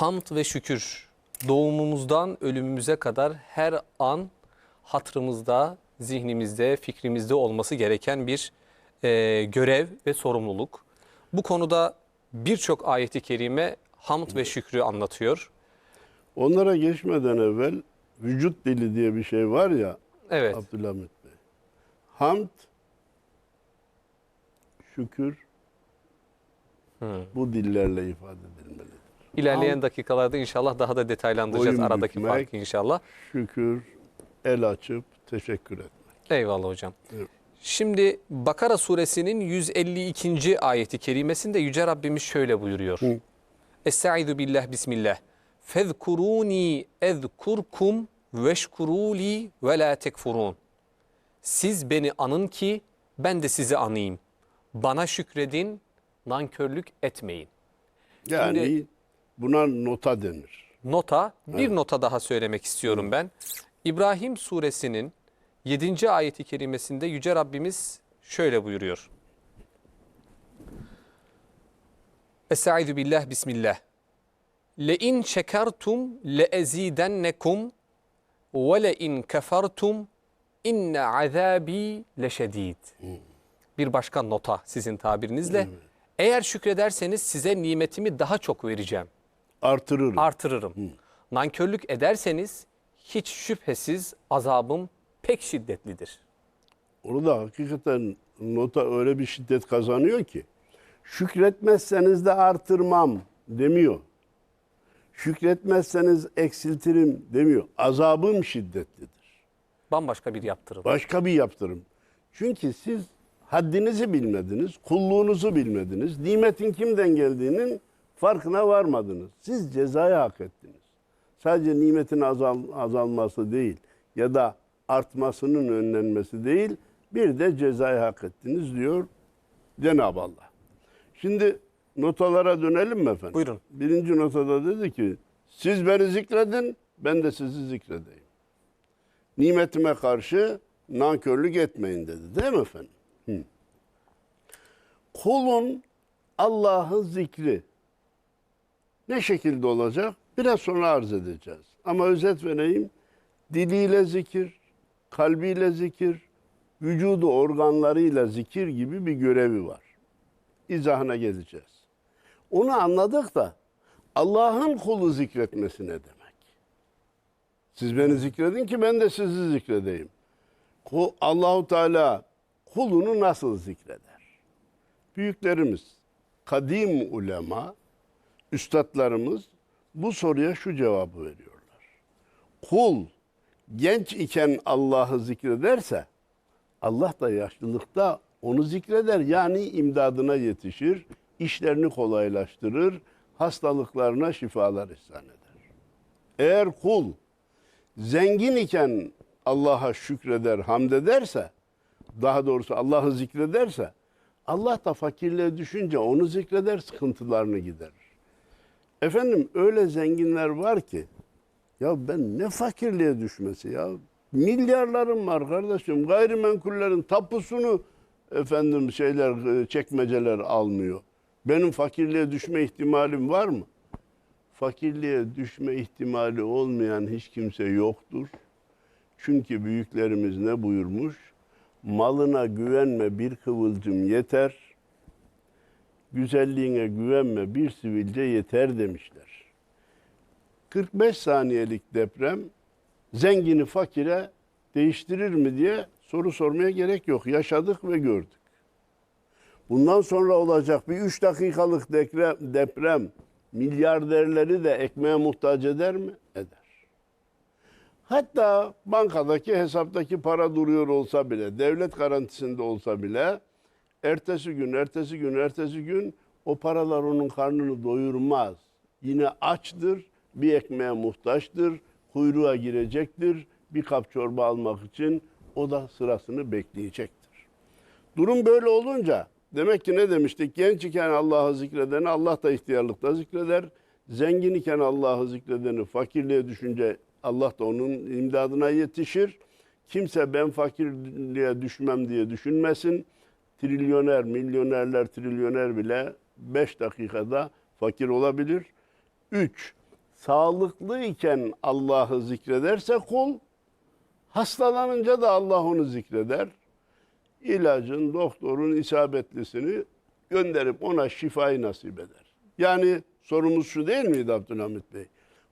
Hamd ve şükür doğumumuzdan ölümümüze kadar her an hatırımızda, zihnimizde, fikrimizde olması gereken bir e, görev ve sorumluluk. Bu konuda birçok ayeti kerime hamd ve şükrü anlatıyor. Onlara geçmeden evvel vücut dili diye bir şey var ya Evet. Abdülhamit Bey. Hamd, şükür bu dillerle ifade edilmelidir. İlerleyen Hamd- dakikalarda inşallah daha da detaylandıracağız Boyun aradaki bükmek. farkı inşallah. Şükür, el açıp teşekkür etmek. Eyvallah hocam. Evet. Şimdi Bakara suresinin 152. ayeti kerimesinde Yüce Rabbimiz şöyle buyuruyor. Hı. Estaizu billah bismillah. Fezkuruni ezkurkum veşkuruli ve la tekfurun. Siz beni anın ki ben de sizi anayım. Bana şükredin, nankörlük etmeyin. Yani Şimdi- buna nota denir. Nota, bir nota daha söylemek istiyorum ben. İbrahim suresinin 7. ayeti kerimesinde Yüce Rabbimiz şöyle buyuruyor. Estaizu billah bismillah. Le in şekertum le ezidennekum ve le in kefertum inne azabi leşedid. Bir başka nota sizin tabirinizle. Eğer şükrederseniz size nimetimi daha çok vereceğim Artırır. artırırım. Nankörlük ederseniz hiç şüphesiz azabım pek şiddetlidir. Orada hakikaten nota öyle bir şiddet kazanıyor ki şükretmezseniz de artırmam demiyor. Şükretmezseniz eksiltirim demiyor. Azabım şiddetlidir. Bambaşka bir yaptırım. Başka bir yaptırım. Çünkü siz haddinizi bilmediniz, kulluğunuzu bilmediniz, nimetin kimden geldiğinin farkına varmadınız. Siz cezayı hak ettiniz. Sadece nimetin azal, azalması değil ya da artmasının önlenmesi değil, bir de cezayı hak ettiniz diyor Cenab-ı Allah. Şimdi notalara dönelim mi efendim? Buyurun. Birinci notada dedi ki, siz beni zikredin, ben de sizi zikredeyim nimetime karşı nankörlük etmeyin dedi. Değil mi efendim? Hı. Kulun Allah'ı zikri ne şekilde olacak? Biraz sonra arz edeceğiz. Ama özet vereyim. Diliyle zikir, kalbiyle zikir, vücudu organlarıyla zikir gibi bir görevi var. İzahına geleceğiz. Onu anladık da Allah'ın kulu zikretmesi ne demek? Siz beni zikredin ki ben de sizi zikredeyim. Allahu Teala kulunu nasıl zikreder? Büyüklerimiz, kadim ulema, üstadlarımız bu soruya şu cevabı veriyorlar. Kul genç iken Allah'ı zikrederse Allah da yaşlılıkta onu zikreder. Yani imdadına yetişir, işlerini kolaylaştırır, hastalıklarına şifalar ihsan eder. Eğer kul zengin iken Allah'a şükreder, hamd ederse, daha doğrusu Allah'ı zikrederse, Allah da fakirliğe düşünce onu zikreder, sıkıntılarını giderir. Efendim öyle zenginler var ki, ya ben ne fakirliğe düşmesi ya. Milyarlarım var kardeşim. Gayrimenkullerin tapusunu efendim şeyler, e, çekmeceler almıyor. Benim fakirliğe düşme ihtimalim var mı? fakirliğe düşme ihtimali olmayan hiç kimse yoktur. Çünkü büyüklerimiz ne buyurmuş? Malına güvenme bir kıvılcım yeter. Güzelliğine güvenme bir sivilce yeter demişler. 45 saniyelik deprem zengini fakire değiştirir mi diye soru sormaya gerek yok. Yaşadık ve gördük. Bundan sonra olacak bir 3 dakikalık deprem, deprem milyarderleri de ekmeğe muhtaç eder mi? Eder. Hatta bankadaki hesaptaki para duruyor olsa bile, devlet garantisinde olsa bile ertesi gün, ertesi gün, ertesi gün o paralar onun karnını doyurmaz. Yine açtır, bir ekmeğe muhtaçtır, kuyruğa girecektir, bir kap çorba almak için o da sırasını bekleyecektir. Durum böyle olunca demek ki ne demiştik? Genç iken Allah'ı zikredeni Allah da ihtiyarlıkta zikreder. Zengin iken Allah'ı zikredeni fakirliğe düşünce Allah da onun imdadına yetişir. Kimse ben fakirliğe düşmem diye düşünmesin. Trilyoner, milyonerler, trilyoner bile 5 dakikada fakir olabilir. 3. sağlıklı iken Allah'ı zikrederse kul, hastalanınca da Allah onu zikreder. İlacın, doktorun isabetlisini gönderip ona şifayı nasip eder. Yani sorumuz şu değil miydi Abdülhamit Bey?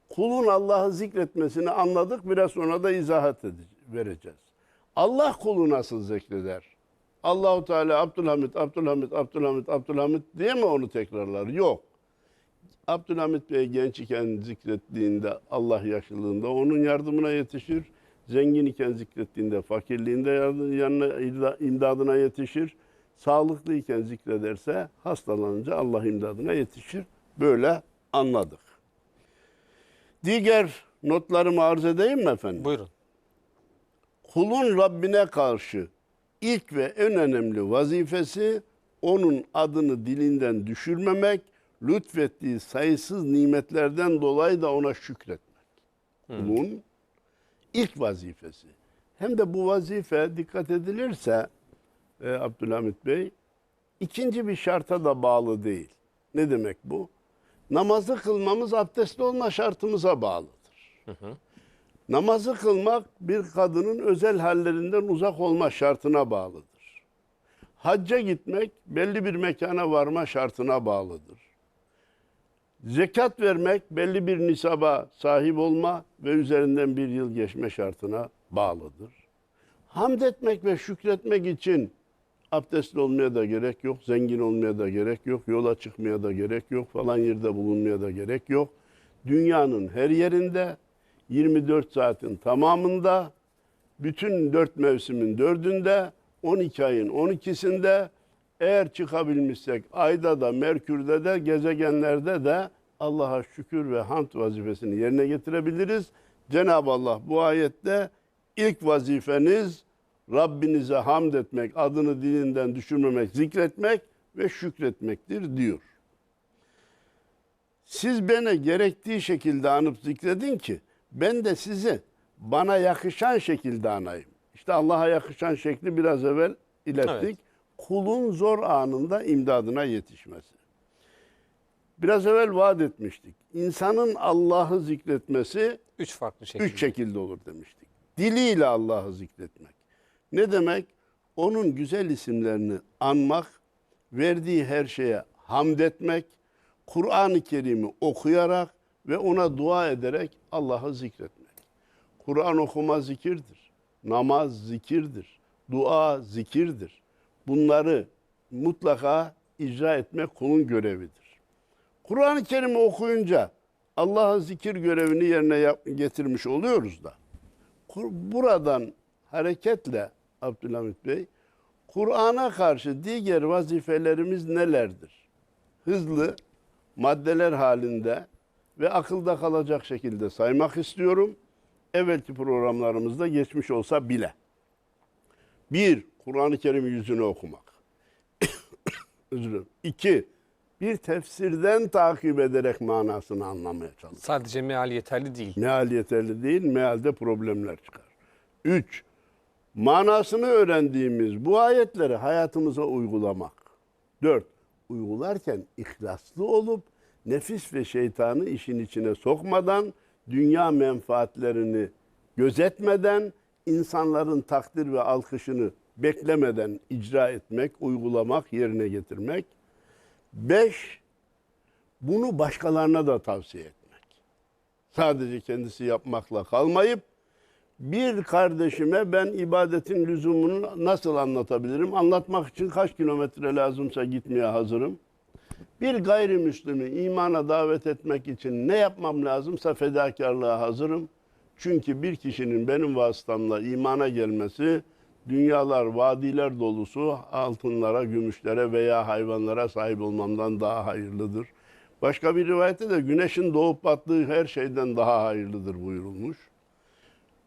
Kulun Allah'ı zikretmesini anladık, biraz sonra da izahat edeceğiz, vereceğiz. Allah kulu nasıl zikreder? Allahu Teala Abdülhamit, Abdülhamit, Abdülhamit, Abdülhamit diye mi onu tekrarlar? Yok. Abdülhamit Bey genç iken zikrettiğinde Allah yaşlılığında onun yardımına yetişir. Zengin iken zikrettiğinde fakirliğinde yardım, yanına imdadına yetişir. Sağlıklı iken zikrederse hastalanınca Allah imdadına yetişir. Böyle anladık. Diğer notlarımı arz edeyim mi efendim? Buyurun. kulun Rabbine karşı ilk ve en önemli vazifesi onun adını dilinden düşürmemek, lütfettiği sayısız nimetlerden dolayı da ona şükretmek. Kulun ilk vazifesi. Hem de bu vazife dikkat edilirse e, Abdülhamit Bey ikinci bir şarta da bağlı değil. Ne demek bu? Namazı kılmamız abdestli olma şartımıza bağlıdır. Namazı kılmak bir kadının özel hallerinden uzak olma şartına bağlıdır. Hacca gitmek belli bir mekana varma şartına bağlıdır. Zekat vermek belli bir nisaba sahip olma ve üzerinden bir yıl geçme şartına bağlıdır. Hamd etmek ve şükretmek için abdestli olmaya da gerek yok, zengin olmaya da gerek yok, yola çıkmaya da gerek yok, falan yerde bulunmaya da gerek yok. Dünyanın her yerinde 24 saatin tamamında bütün dört mevsimin dördünde 12 ayın 12'sinde eğer çıkabilmişsek ayda da Merkür'de de gezegenlerde de Allah'a şükür ve hamd vazifesini yerine getirebiliriz. Cenab-ı Allah bu ayette ilk vazifeniz Rabbinize hamd etmek, adını dilinden düşürmemek, zikretmek ve şükretmektir diyor. Siz beni gerektiği şekilde anıp zikredin ki ben de sizi bana yakışan şekilde anayım. İşte Allah'a yakışan şekli biraz evvel ilettik. Evet. Kulun zor anında imdadına yetişmesi. Biraz evvel vaat etmiştik. İnsanın Allah'ı zikretmesi Üç farklı şekilde. üç şekilde olur demiştik. Diliyle Allah'ı zikretmek. Ne demek? Onun güzel isimlerini anmak, verdiği her şeye hamd etmek, Kur'an-ı Kerim'i okuyarak ve ona dua ederek Allah'ı zikretmek. Kur'an okuma zikirdir. Namaz zikirdir. Dua zikirdir. Bunları mutlaka icra etmek kulun görevidir. Kur'an-ı Kerim'i okuyunca Allah'a zikir görevini yerine getirmiş oluyoruz da. Buradan hareketle Abdülhamit Bey, Kur'an'a karşı diğer vazifelerimiz nelerdir? Hızlı, maddeler halinde ve akılda kalacak şekilde saymak istiyorum. Evvelki programlarımızda geçmiş olsa bile. Bir, Kur'an-ı Kerim yüzünü okumak. Özür dilerim. İki, bir tefsirden takip ederek manasını anlamaya çalışmak. Sadece meal yeterli değil. Meal yeterli değil, mealde problemler çıkar. Üç, manasını öğrendiğimiz bu ayetleri hayatımıza uygulamak. Dört, uygularken ihlaslı olup nefis ve şeytanı işin içine sokmadan, dünya menfaatlerini gözetmeden, insanların takdir ve alkışını beklemeden icra etmek, uygulamak, yerine getirmek. Beş, bunu başkalarına da tavsiye etmek sadece kendisi yapmakla kalmayıp bir kardeşime ben ibadetin lüzumunu nasıl anlatabilirim? Anlatmak için kaç kilometre lazımsa gitmeye hazırım. Bir gayrimüslimi imana davet etmek için ne yapmam lazımsa fedakarlığa hazırım. Çünkü bir kişinin benim vasıtamla imana gelmesi dünyalar, vadiler dolusu altınlara, gümüşlere veya hayvanlara sahip olmamdan daha hayırlıdır. Başka bir rivayette de güneşin doğup battığı her şeyden daha hayırlıdır buyurulmuş.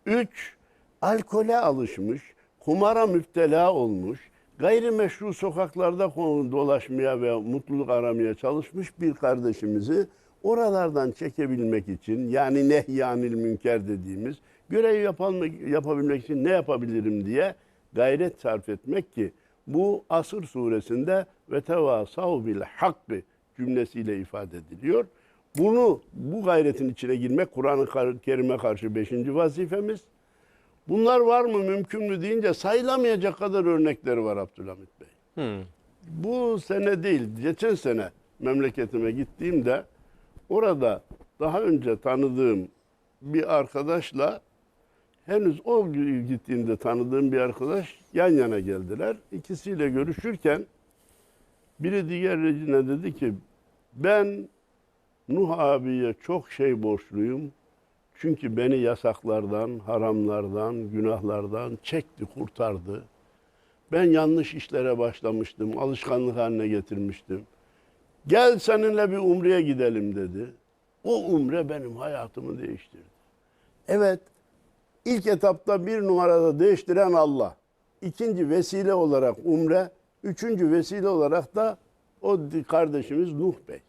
Üç, alkole alışmış, kumara müptela olmuş, gayrimeşru sokaklarda dolaşmaya ve mutluluk aramaya çalışmış bir kardeşimizi oralardan çekebilmek için yani nehyanil münker dediğimiz görev yapalmak, yapabilmek için ne yapabilirim diye gayret sarf etmek ki bu Asır suresinde ve tevasav bil hakkı cümlesiyle ifade ediliyor. Bunu bu gayretin içine girmek Kur'an-ı Kerim'e karşı beşinci vazifemiz. Bunlar var mı mümkün mü deyince sayılamayacak kadar örnekleri var Abdülhamit Bey. Hmm. Bu sene değil, geçen sene memleketime gittiğimde orada daha önce tanıdığım bir arkadaşla henüz o gittiğimde tanıdığım bir arkadaş yan yana geldiler. İkisiyle görüşürken biri diğerine dedi ki ben Nuh abiye çok şey borçluyum. Çünkü beni yasaklardan, haramlardan, günahlardan çekti, kurtardı. Ben yanlış işlere başlamıştım, alışkanlık haline getirmiştim. Gel seninle bir umreye gidelim dedi. O umre benim hayatımı değiştirdi. Evet, ilk etapta bir numarada değiştiren Allah. İkinci vesile olarak umre, üçüncü vesile olarak da o kardeşimiz Nuh Bey.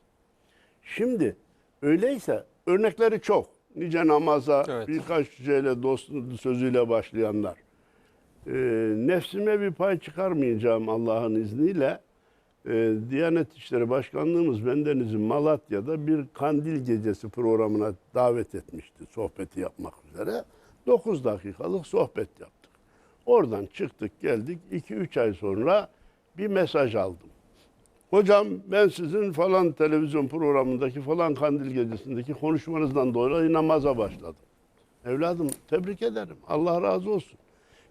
Şimdi öyleyse örnekleri çok. Nice namaza Evet. birkaç şeyle dost sözüyle başlayanlar. Ee, nefsime bir pay çıkarmayacağım Allah'ın izniyle. Ee, Diyanet İşleri Başkanlığımız bendenizin Malatya'da bir kandil gecesi programına davet etmişti sohbeti yapmak üzere. 9 dakikalık sohbet yaptık. Oradan çıktık geldik 2-3 ay sonra bir mesaj aldım. Hocam ben sizin falan televizyon programındaki falan kandil gecesindeki konuşmanızdan dolayı namaza başladım. Evladım tebrik ederim. Allah razı olsun.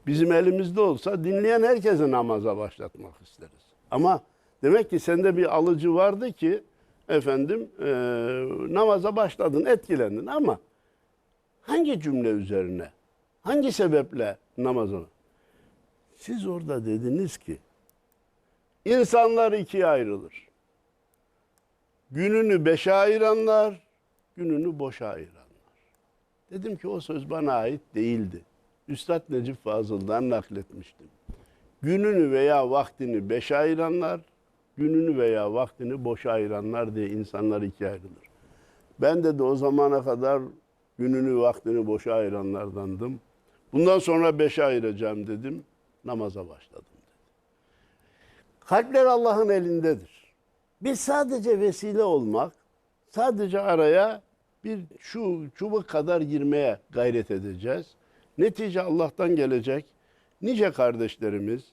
Bizim elimizde olsa dinleyen herkese namaza başlatmak isteriz. Ama demek ki sende bir alıcı vardı ki efendim eee, namaza başladın, etkilendin ama hangi cümle üzerine, hangi sebeple namaza? Siz orada dediniz ki insanlar ikiye ayrılır. Gününü beşe ayıranlar, gününü boşa ayıranlar. Dedim ki o söz bana ait değildi. Üstad Necip Fazıl'dan nakletmiştim. Gününü veya vaktini beşe ayıranlar, gününü veya vaktini boşa ayıranlar diye insanlar ikiye ayrılır. Ben de o zamana kadar gününü vaktini boşa ayıranlardandım. Bundan sonra beşe ayıracağım dedim. Namaza başladım. Kalpler Allah'ın elindedir. Biz sadece vesile olmak, sadece araya bir şu çubuk kadar girmeye gayret edeceğiz. Netice Allah'tan gelecek. Nice kardeşlerimiz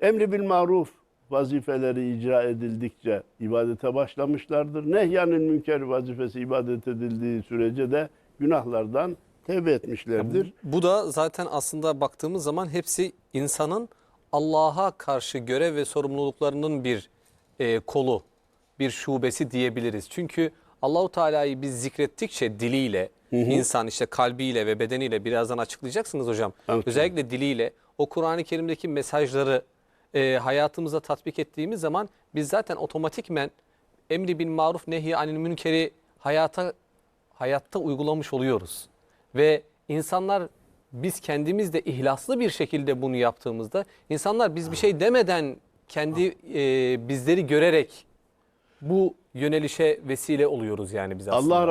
emri bil maruf vazifeleri icra edildikçe ibadete başlamışlardır. Nehyanın münker vazifesi ibadet edildiği sürece de günahlardan tevbe etmişlerdir. Bu da zaten aslında baktığımız zaman hepsi insanın Allah'a karşı görev ve sorumluluklarının bir e, kolu, bir şubesi diyebiliriz. Çünkü Allahu Teala'yı biz zikrettikçe diliyle, insan işte kalbiyle ve bedeniyle birazdan açıklayacaksınız hocam. Evet. Özellikle diliyle o Kur'an-ı Kerim'deki mesajları e, hayatımıza tatbik ettiğimiz zaman biz zaten otomatikmen emri bin maruf nehi anil münkeri hayata hayatta uygulamış oluyoruz. Ve insanlar biz kendimiz de ihlaslı bir şekilde bunu yaptığımızda insanlar biz bir şey demeden kendi e, bizleri görerek bu yönelişe vesile oluyoruz yani biz aslında. Allah